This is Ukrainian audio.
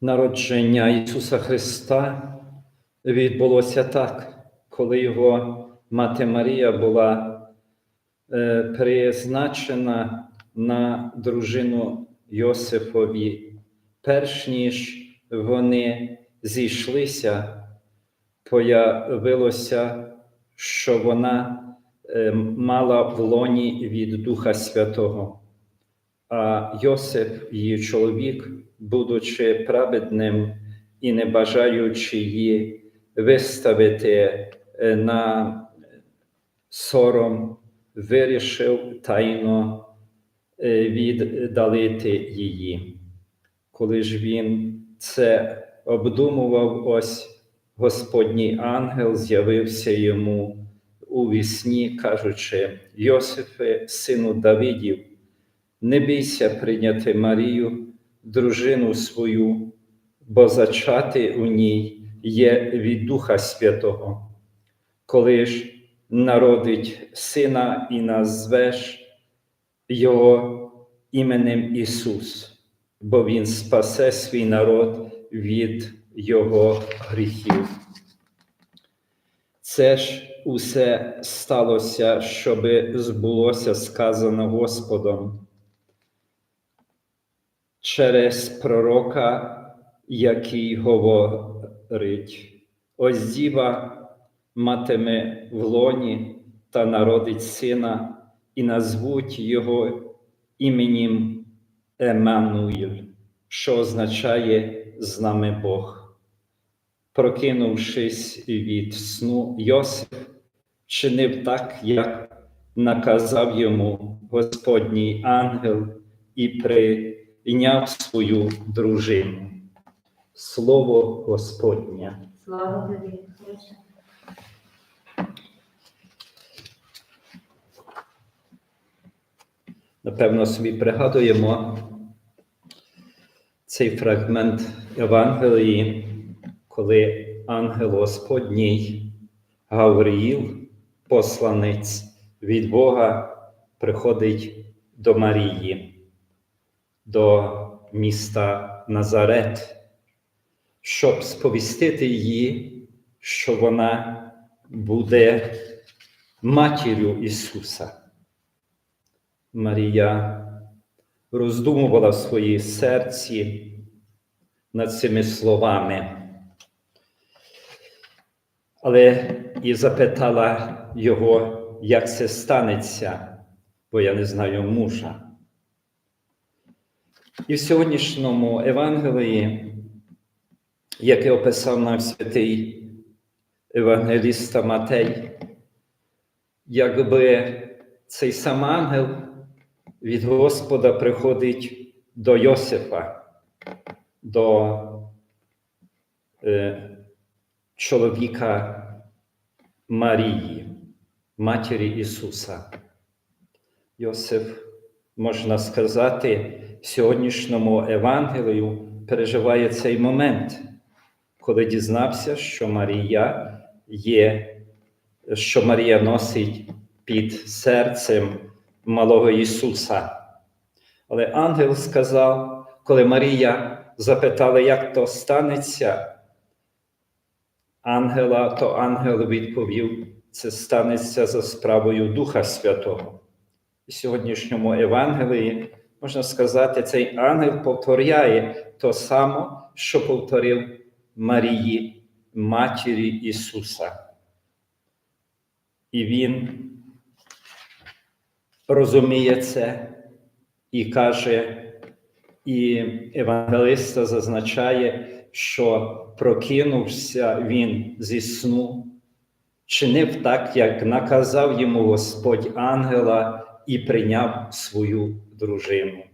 Народження Ісуса Христа відбулося так, коли його мати Марія була е, призначена на дружину Йосифові, перш ніж вони зійшлися, появилося, що вона е, мала в лоні від Духа Святого. А Йосип, її чоловік, будучи праведним і не бажаючи її виставити е, на сором, вирішив тайно е, віддалити її. Коли ж він це обдумував, ось Господній ангел з'явився йому у вісні, кажучи: Йосифе, сину Давидів, не бійся прийняти Марію, дружину свою, бо зачати у ній є від Духа Святого. Коли ж народить сина і назвеш його іменем Ісус, бо Він спасе свій народ від Його гріхів. Це ж усе сталося, щоби збулося сказано Господом через пророка, який говорить: ось діва матиме в лоні та народить сина, і назвуть його іменем Еммануїл, що означає з нами Бог. Прокинувшись від сну, Йосип чинив так, як наказав йому Господній ангел, і прийняв свою дружину. Слово Господнє. Слава тобі, Христе. Напевно, собі пригадуємо цей фрагмент Євангелії, коли ангел Господній Гавриїл, посланець від Бога, приходить до Марії, до міста Назарет, щоб сповістити її, що вона буде матір'ю Ісуса. Марія роздумувала в своїй серці над цими словами, але і запитала його, як це станеться, бо я не знаю мужа. І в сьогоднішньому Евангелії, яке описав нам святий Евангеліста Матей, якби цей сам ангел від Господа приходить до Йосифа, до е, чоловіка Марії, матері Ісуса. Йосиф, можна сказати, сьогоднішньому Евангелію переживає цей момент, коли дізнався, що Марія є, що Марія носить під серцем малого Ісуса. Але ангел сказав, коли Марія запитала, як то станеться, ангела, то ангел відповів, це станеться за справою Духа Святого. Сьогоднішньому Евангелії, можна сказати, цей ангел повторяє то саме, що повторив Марії, матері Ісуса. І Він розуміє це і каже, і евангелиста зазначає, що прокинувся він зі сну, чинив так, як наказав йому Господь ангела, і прийняв свою дружину.